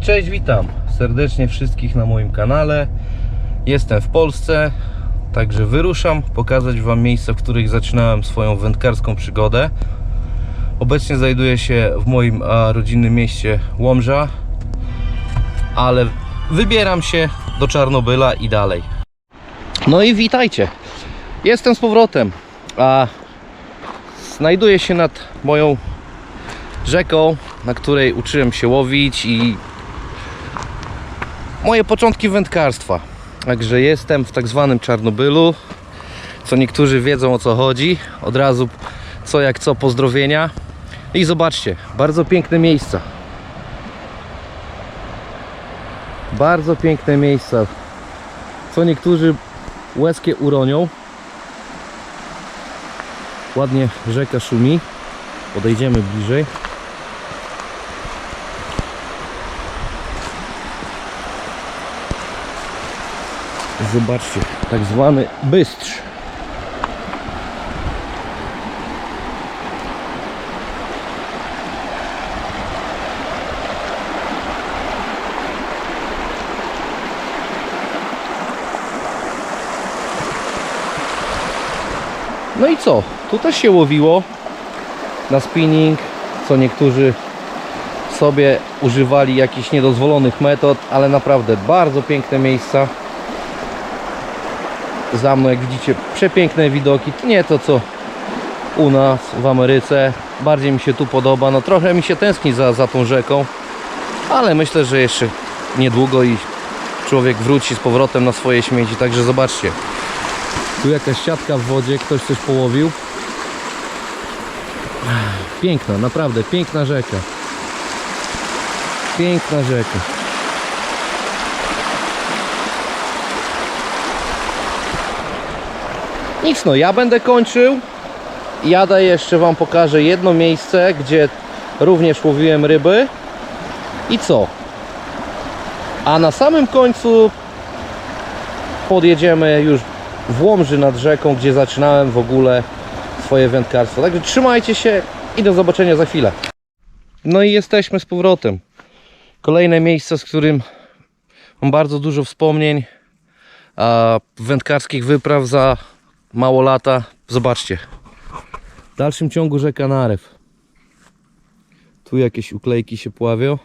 cześć, witam serdecznie wszystkich na moim kanale. Jestem w Polsce, także wyruszam pokazać Wam miejsca, w których zaczynałem swoją wędkarską przygodę. Obecnie znajduję się w moim a, rodzinnym mieście Łomża, ale wybieram się do Czarnobyla i dalej. No i witajcie. Jestem z powrotem. A znajduję się nad moją rzeką, na której uczyłem się łowić i moje początki wędkarstwa. Także jestem w tak zwanym Czarnobylu, co niektórzy wiedzą o co chodzi. Od razu co jak co pozdrowienia. I zobaczcie, bardzo piękne miejsca. Bardzo piękne miejsca. Co niektórzy łezkie uronią. Ładnie rzeka szumi. Podejdziemy bliżej. Zobaczcie, tak zwany bystrz. No i co? Tu też się łowiło na spinning, co niektórzy sobie używali jakichś niedozwolonych metod, ale naprawdę bardzo piękne miejsca. Za mną, jak widzicie, przepiękne widoki. Nie to co u nas w Ameryce. Bardziej mi się tu podoba. No trochę mi się tęskni za, za tą rzeką, ale myślę, że jeszcze niedługo i człowiek wróci z powrotem na swoje śmieci. Także zobaczcie. Tu jakaś siatka w wodzie, ktoś coś połowił. Piękna, naprawdę piękna rzeka. Piękna rzeka. Nic no, ja będę kończył. Jadę jeszcze Wam pokażę jedno miejsce, gdzie również łowiłem ryby. I co? A na samym końcu podjedziemy już w Łomży nad rzeką, gdzie zaczynałem w ogóle swoje wędkarstwo. Także trzymajcie się i do zobaczenia za chwilę. No i jesteśmy z powrotem. Kolejne miejsce, z którym mam bardzo dużo wspomnień wędkarskich wypraw za mało lata. Zobaczcie. W dalszym ciągu rzeka Narew. Tu jakieś uklejki się pławią.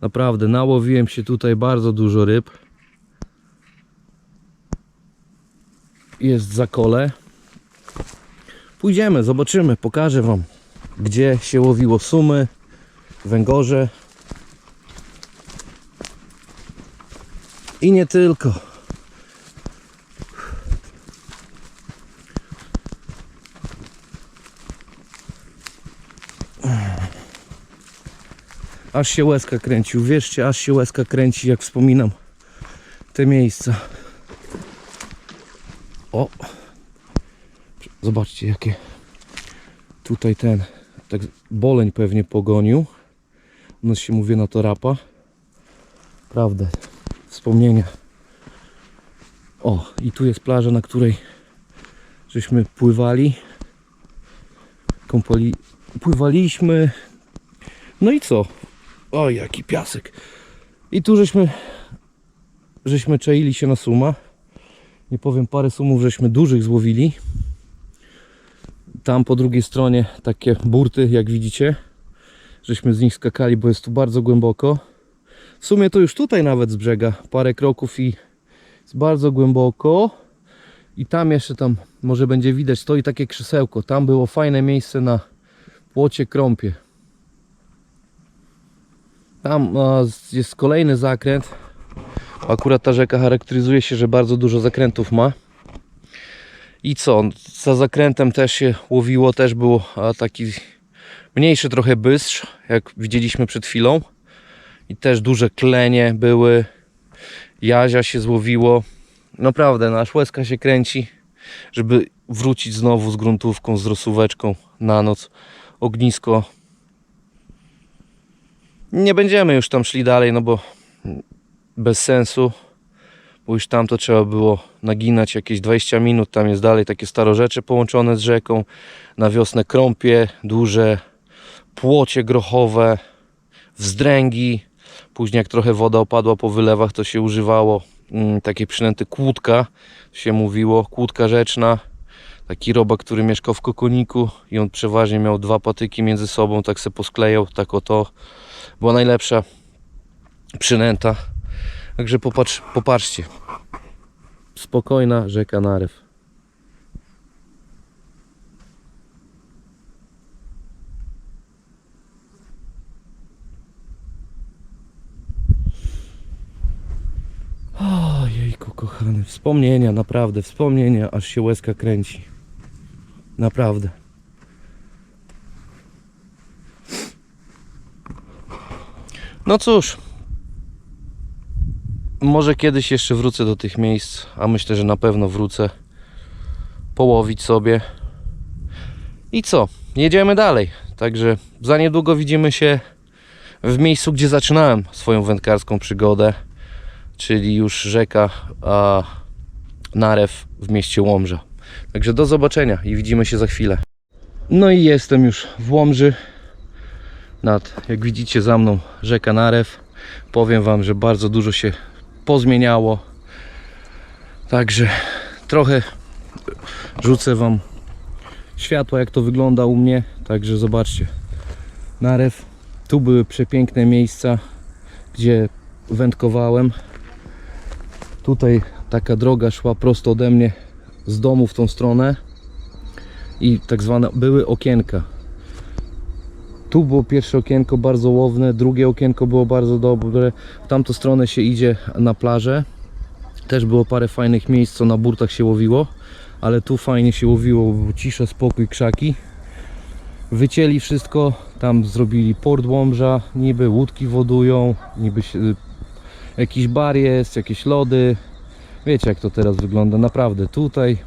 Naprawdę, nałowiłem się tutaj bardzo dużo ryb. Jest zakole. Pójdziemy, zobaczymy, pokażę Wam, gdzie się łowiło sumy, węgorze. I nie tylko. Aż się łezka kręci, uwierzcie, aż się łezka kręci, jak wspominam te miejsca. O! Zobaczcie, jakie tutaj ten, tak boleń pewnie pogonił. U nas się mówi na to rapa. Prawdę, wspomnienia. O, i tu jest plaża, na której żeśmy pływali. Kąpali, pływaliśmy. No i co? O, jaki piasek. I tu żeśmy żeśmy czaili się na suma. Nie powiem, parę sumów żeśmy dużych złowili. Tam po drugiej stronie takie burty, jak widzicie. Żeśmy z nich skakali, bo jest tu bardzo głęboko. W sumie to już tutaj nawet z brzega parę kroków i jest bardzo głęboko. I tam jeszcze tam może będzie widać stoi takie krzesełko. Tam było fajne miejsce na płocie krąpie. Tam jest kolejny zakręt. Akurat ta rzeka charakteryzuje się, że bardzo dużo zakrętów ma. I co? Za zakrętem też się łowiło, też był taki mniejszy trochę bystrz, jak widzieliśmy przed chwilą. I też duże klenie były. Jazia się złowiło. Naprawdę, nasz łezka się kręci, żeby wrócić znowu z gruntówką, z rosóweczką na noc. Ognisko. Nie będziemy już tam szli dalej, no bo bez sensu, bo już tam to trzeba było naginać jakieś 20 minut, tam jest dalej takie starorzecze połączone z rzeką, na wiosnę krąpie, duże płocie grochowe, wzdręgi, Później jak trochę woda opadła po wylewach, to się używało mm, takiej przynęty kłódka, się mówiło, kłódka rzeczna. Taki robak, który mieszkał w kokoniku i on przeważnie miał dwa patyki między sobą, tak se posklejał, tak oto. Była najlepsza przynęta. Także popatrz, popatrzcie. Spokojna rzeka Narew. Ojejku kochany, wspomnienia, naprawdę, wspomnienia, aż się łezka kręci. Naprawdę. No cóż, może kiedyś jeszcze wrócę do tych miejsc, a myślę, że na pewno wrócę połowić sobie. I co? Jedziemy dalej. Także za niedługo widzimy się w miejscu, gdzie zaczynałem swoją wędkarską przygodę, czyli już rzeka a, Narew w mieście Łomża. Także do zobaczenia i widzimy się za chwilę. No i jestem już w Łomży. Nad, jak widzicie za mną, rzeka Narew. Powiem Wam, że bardzo dużo się pozmieniało. Także trochę rzucę Wam światła, jak to wygląda u mnie. Także zobaczcie. Narew. Tu były przepiękne miejsca, gdzie wędkowałem. Tutaj taka droga szła prosto ode mnie z domu w tą stronę i tak zwane były okienka. Tu było pierwsze okienko bardzo łowne, drugie okienko było bardzo dobre. W tamtą stronę się idzie na plażę. Też było parę fajnych miejsc, co na burtach się łowiło, ale tu fajnie się łowiło, było cisza, spokój, krzaki. Wycięli wszystko, tam zrobili port Łomża, niby łódki wodują, niby się, jakiś bar jest, jakieś lody. Wiecie jak to teraz wygląda, naprawdę. Tutaj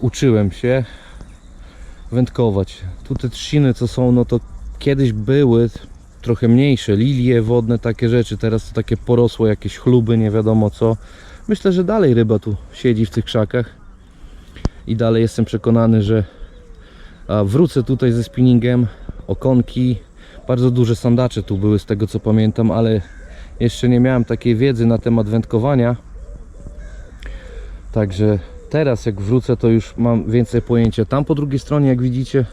uczyłem się wędkować. Tu te trzciny co są, no to kiedyś były trochę mniejsze, lilie wodne, takie rzeczy. Teraz to takie porosłe jakieś chluby, nie wiadomo co. Myślę, że dalej ryba tu siedzi w tych krzakach. I dalej jestem przekonany, że wrócę tutaj ze spinningiem. Okonki, bardzo duże sandacze tu były z tego co pamiętam, ale jeszcze nie miałem takiej wiedzy na temat wędkowania. Także teraz jak wrócę to już mam więcej pojęcia. Tam po drugiej stronie jak widzicie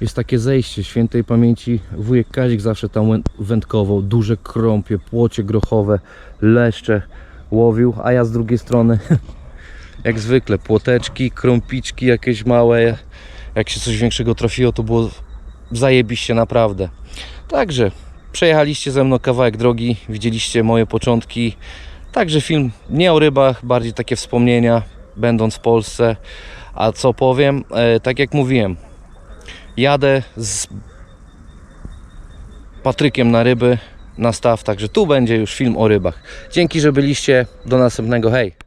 jest takie zejście świętej pamięci. Wujek Kazik zawsze tam wędkował. Duże krąpie, płocie grochowe, leszcze łowił, a ja z drugiej strony jak zwykle płoteczki, krąpiczki jakieś małe. Jak się coś większego trafiło to było zajebiście naprawdę. Także przejechaliście ze mną kawałek drogi, widzieliście moje początki. Także film nie o rybach, bardziej takie wspomnienia, będąc w Polsce. A co powiem, e, tak jak mówiłem, jadę z Patrykiem na ryby na staw, także tu będzie już film o rybach. Dzięki, że byliście. Do następnego. Hej!